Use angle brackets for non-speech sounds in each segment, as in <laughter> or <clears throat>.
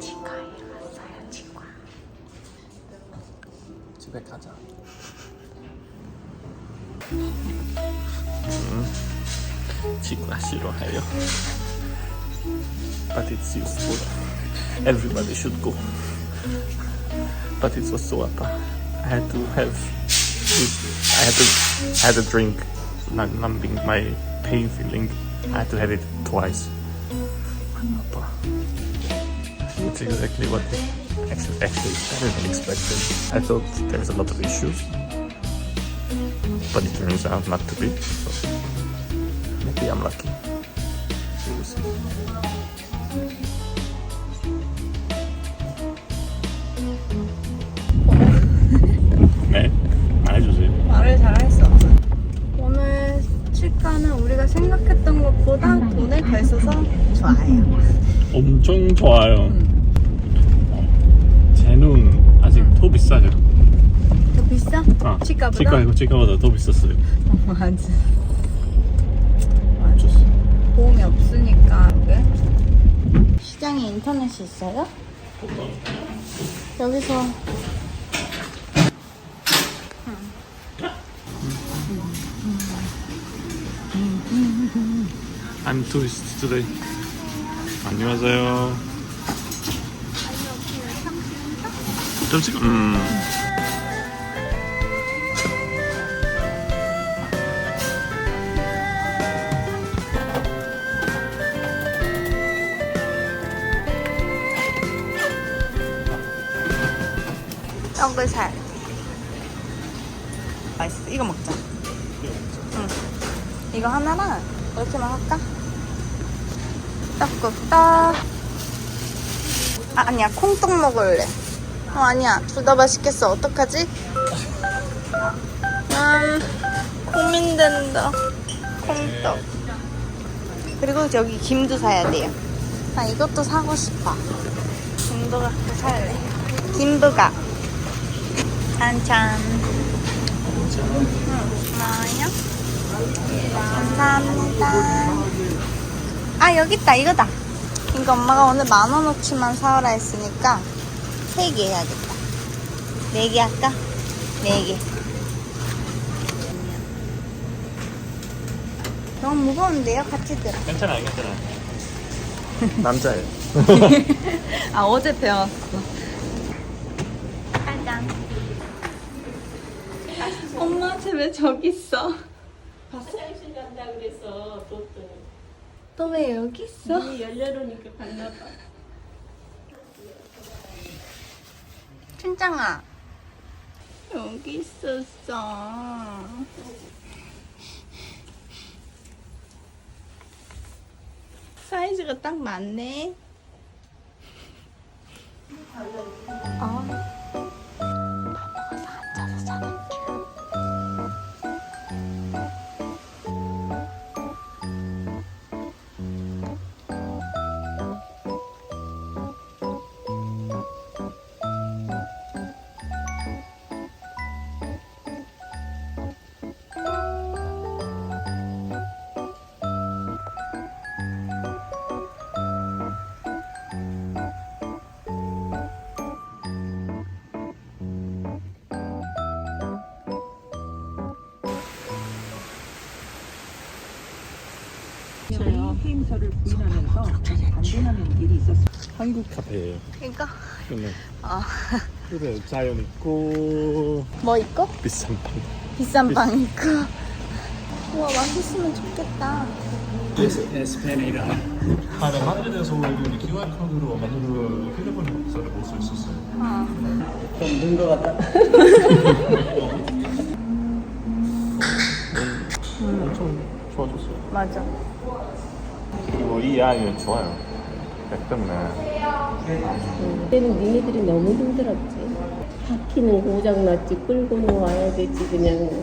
치과에 왔어요, 치과. 집에 가자. 치과 싫어해요. But it's useful. Everybody should go. But it's also apa. I had to have. I had to. Had a drink, num- numbing my pain feeling. I had to have it twice. It's exactly what actually, actually better than expected. I thought there was a lot of issues, but it turns out not to be. So maybe I'm lucky. 좋아요. 엄청 좋아요. 제눈 아직 더 비싸요. 더 비싸? 아, 치과보다? 치과 치과보다 더 비쌌어요. 맞아. 좋습니다. 보험이 없으니까 이게. 시장에 인터넷이 있어요? 여기서 I'm tourist today. 안녕하세요. 점심? 음. 떡을살. 맛있어. 이거 먹자. 응. 이거 하나랑 이렇게만 할까? 떡국떡. 아, 아니야. 콩떡 먹을래. 어, 아니야. 둘 다 맛있겠어. 어떡하지? 음, 고민된다. 콩떡. 그리고 여기 김도 사야 돼요. 아, 이것도 사고 싶어. 김도 갖고 살래. 김부각. 찬찬. 고마워요. 감사합니다. 아, 여기 있다. 이거다. 이거 엄마가 오늘 만 원어치만 사오라 했으니까 세 개 해야겠다. 네 개 할까? 네 개. 너무 무거운데요? 같이 들어. 괜찮아요, 괜찮아요. <laughs> 남자예요. <laughs> 아, 어제 배웠어. 짜잔. 엄마, 쟤 왜 저기 있어? 화장실 간다 그래서 또 너 왜 여기 있어? 문이 열려놓으니까 갔나 봐. 춘장아. 여기 있었어. 사이즈가 딱 맞네. 아. 저희 행사를 부인하면서 반대하는 일이 있었습니다. 한국 카페예요. 이거 근데 어. 그래 자연 있고 뭐 있고? 비싼 방. 비싼 빵 있고. 우와 맛있으면 좋겠다. 에스페네이라. 아, 네, 마드리드에서 우리 QR 코드로 만든 휴대폰 서를 볼수 있었어요. 어. 엄청 <laughs> 맞아. 그리고 이 아이는 좋아요. 백 때문에. 그때는 니네들이 너무 힘들었지. 바퀴는 고장났지, 끌고는 와야 되지, 그냥.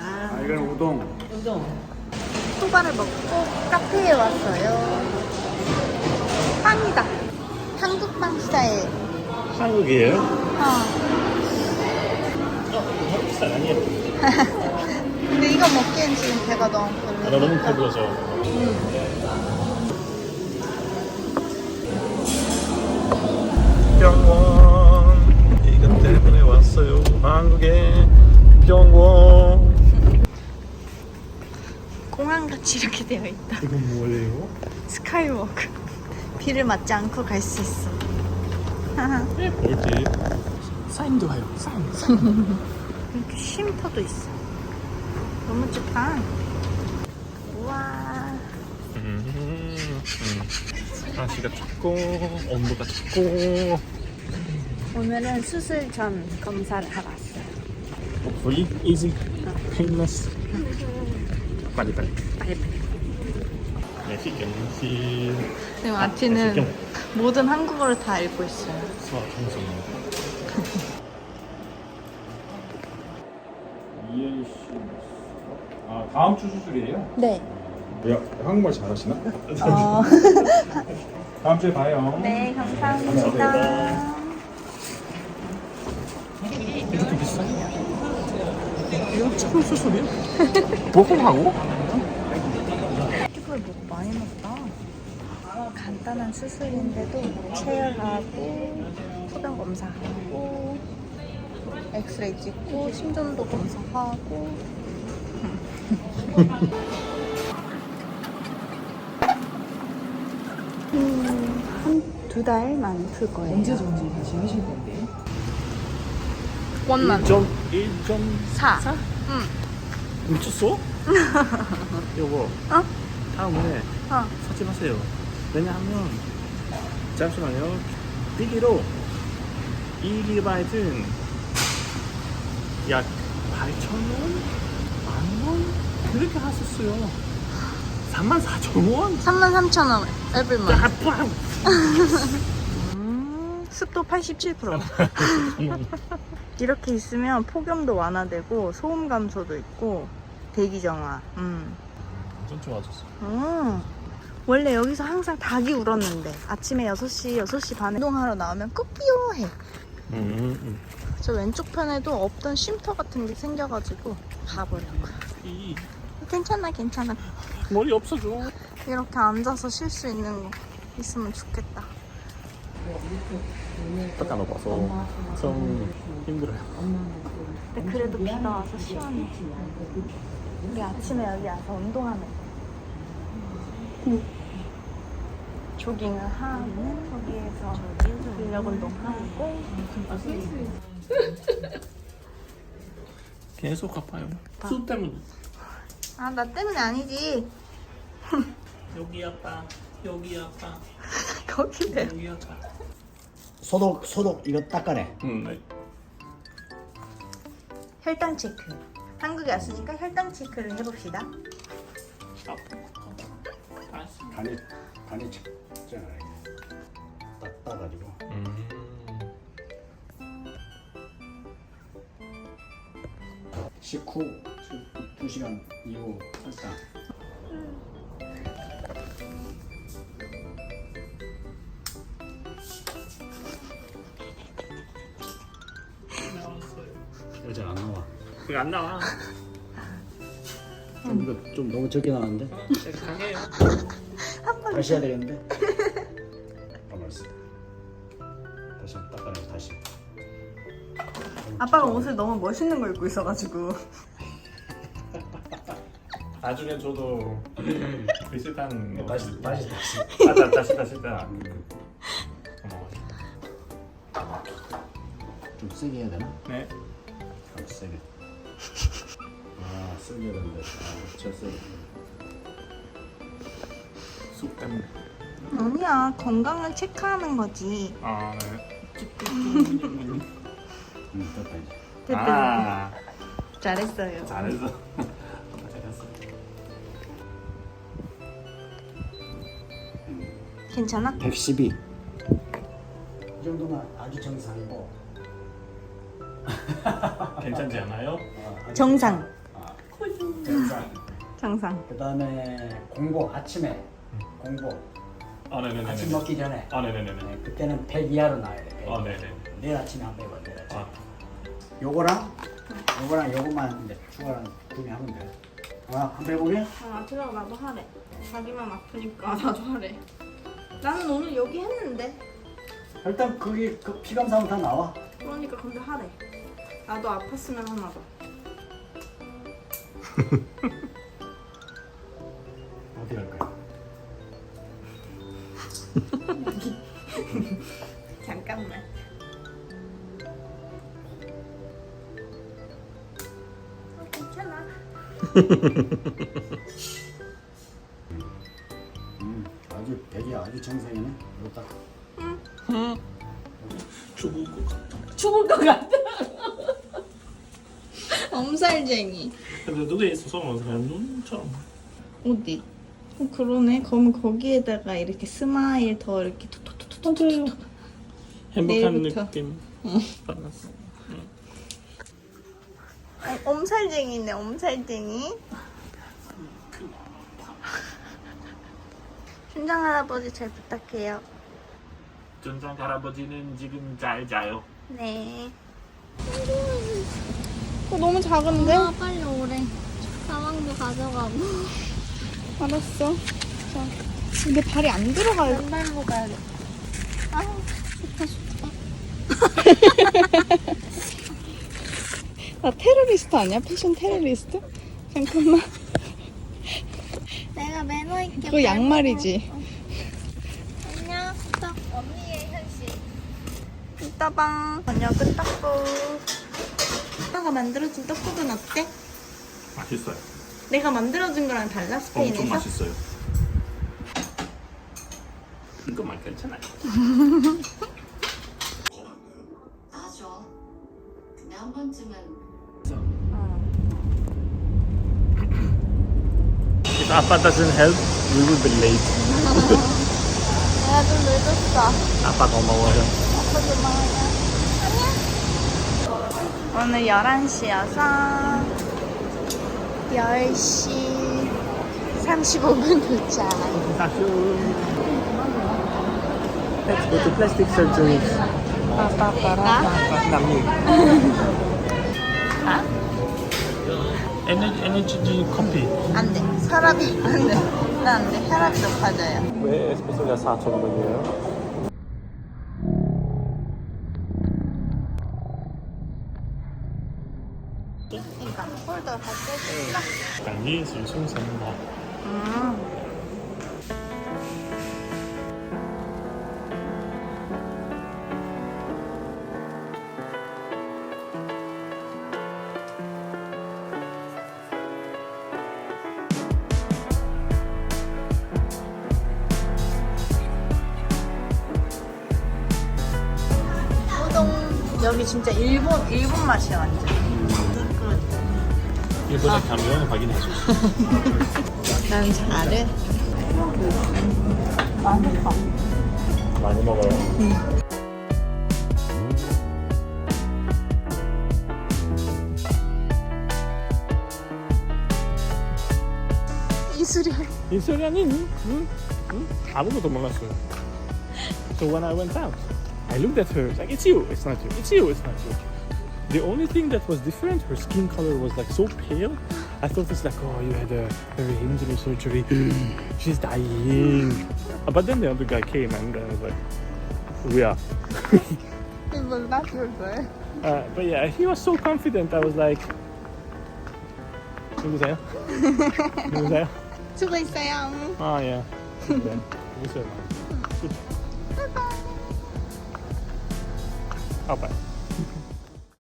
아, 이건 우동. 소바를 먹고 카페에 왔어요. 빵이다. 한국 빵 스타일. 한국이에요? 어. 아니에요? 근데 이거 먹기엔 지금 배가 너무 아, 나 별로. 너무 배불러져. 병원 이것 때문에 왔어요. 한국에 병원. 공항 같이 이렇게 되어 있다. 이건 뭐예요? 스카이워크. 비를 맞지 않고 갈 수 있어. 네, 볼지. 사인도 해요. 사인. 사인. 이렇게 쉼터도 있어. 너무 좋다. 우와. 음, 음. 날씨가 춥고 온도가 춥고 오늘은 수술 전 검사를 하러 왔어요. Hopefully easy, painless. 빨리 빨리. 빨리 빨리. 내시경 시 지금 아, 아티는 내시경 모든 한국어를 다 읽고 있어요. 수학 청소. 이해희 씨. 아 다음 주 수술이에요? 네. 야, 한국말 잘하시나? 어. <laughs> 다음 주에 봐요. 네, 감사합니다. 이렇게 비싸요? 이거 조금 수술이야? <laughs> 보험하고? 피부에 뭐 많이 먹다. 간단한 수술인데도 체열하고 소변 검사하고 엑스레이 찍고 심전도 검사하고 두 달만 풀 거예요. 언제 전지 다시 하실 건데? 원만 1점 1점 4. 응. 미쳤어? <laughs> 여보. 어? 다음에 어. 사지 마세요. 왜냐하면 잠시만요. 비기로 2GB는 약 8,000원? 만원? 그렇게 하셨어요. 34,000원? 33,000원 every 아, month. 빵! 음, 습도 87%. <laughs> 이렇게 있으면 폭염도 완화되고 소음 감소도 있고 대기 정화. 음. 완전 좋아졌어. 음. 원래 여기서 항상 닭이 울었는데 아침에 6시, 6시 반에 운동하러 나오면 끄삐요 해. 음, 음. 저 왼쪽 편에도 없던 쉼터 같은 게 생겨가지고 가보려고. 이 괜찮아, 괜찮아. 머리 없어져. 이렇게 앉아서 쉴 수 있는 거 있으면 좋겠다. 닦아놓아서 좀 힘들어요. 근데 그래도 비가 와서 시원해. 우리 아침에 여기 와서 운동하는 거. 조깅을 하고 거기에서 근력 운동하고 계속 아파요. 수 때문에. 아 나 때문에 아니지 여기 아파. 여기 아파. <laughs> 거기래 여기 아파. 소독 소독 이거 닦아내 음, 네. 혈당 체크 한국에 왔으니까 혈당 체크를 해봅시다 간이 간이 찼잖아 딱 따가지고 음. 식후 2시간 이후 혈당 이거 잘안 나와 그게 안 나와. 좀, 이거 좀 너무 적게 나왔는데 강해요. 다시 해야 되겠는데 가만 있어 다시 한번 닦아내고 다시 아빠가 옷을 너무 멋있는 거 입고 있어가지고 <laughs> 나중에 저도 비슷한 거. 다시 다시 다시 아, 다, 다시 다시 다. 좀 세게 해야 되나? 네. 아, 세게. <laughs> 아, 세게 해야 되는데. 아, 진짜 세게. 쑥 때문에. 아니야 건강을 체크하는 거지 아, 네. 응, 됐다 이제. 됐다 아, 잘했어요 잘했어. 잘했어. <laughs> 괜찮아? 112. 이 정도면 아주 정상이고. <laughs> 괜찮지 않아요? 아, 아주 정상 아, 정상. <laughs> 정상 그 다음에 공복 아침에 공복 아, 네네네. 아침 먹기 전에 아, 네네네. 네, 그때는 100 이하로 나와야 돼. 100. 아, 네네. 내일 아침에 한번 해봐 내일 아침에 아. 요거랑 요거랑 요것만 이제 추가로 구매하면 돼 아, 한번 해보게? 아 들어가 나도 하래. 자기만 아프니까 <laughs> 나도 하래. 나는 오늘 여기 했는데. 일단 거기 그 피감사는 다 나와 그러니까 근데 하래. 나도 아팠으면 하나 봐. <laughs> 어디 갈 거야? <laughs> 잠깐만. 어, 괜찮아. <laughs> 음, 아주 배기 아주 정상이네 이거 딱 죽을 것 같아. 죽을 것 같아. <laughs> 엄살쟁이. 근데 눈에 있어서 그냥 눈처럼. 어디? 어, 그러네. 그러면 거기에다가 이렇게 스마일 더 이렇게 톡톡톡톡톡. 행복한 내일부터. 느낌 받았어. 어, 엄살쟁이네, 엄살쟁이. 춘장 할아버지 잘 부탁해요. 전장 할아버지는 지금 잘 자요. 네. 어, 너무 작은데? 엄마 빨리 오래. 가방도 가져가고. 알았어. 자. 근데 발이 안 들어가요. 맨발로 가야겠다. <laughs> 나 테러리스트 아니야? 패션 테러리스트? 잠깐만. 내가 매너 있게. 그거 양말이지. 안녕. 딱 언니의 현실. 이따 봐. 저녁은 떡국. 엄마가 만들어준 떡국은 어때? 맛있어요. 내가 만들어준 거랑 달라 스페인에서? 엄청 맛있어요. 이거만 괜찮아요. <laughs> 아죠. 근데 한 번쯤은 If Appa doesn't help, we will be late. <laughs> 내가 좀 늦었어. 아빠 고마워요. 오늘 11시여서 10시 35분 도착. Let's go to plastic surgery. 아? 에너지 에너지 커피. 안 돼. 혈압이 안 돼. 나안 돼. 혈압이 높아져요. 왜 에스프레소가 4,000원이에요? 그러니까 홀더 다 떼줄까? 강의 술송선다. 음. 우동 여기 진짜 일본 일본 맛이야 완전. 이번에 가면 확인해줘. 난 잘해. 많이 먹어요. 이수련. 이소리아님, 응? 응? 아무것도 몰랐어요. So when I went out, I looked at her. Like, it's you. It's not you. It's you. It's not you. The only thing that was different, her skin color was like so pale. I thought it's like, oh, you had a very injury surgery. <clears throat> She's dying. Uh, but then the other guy came and I was like, we are. <laughs> it was not your guy. Uh, but yeah, he was so confident. I was like, Who there? Who there? Oh yeah. Bye bye. Bye bye.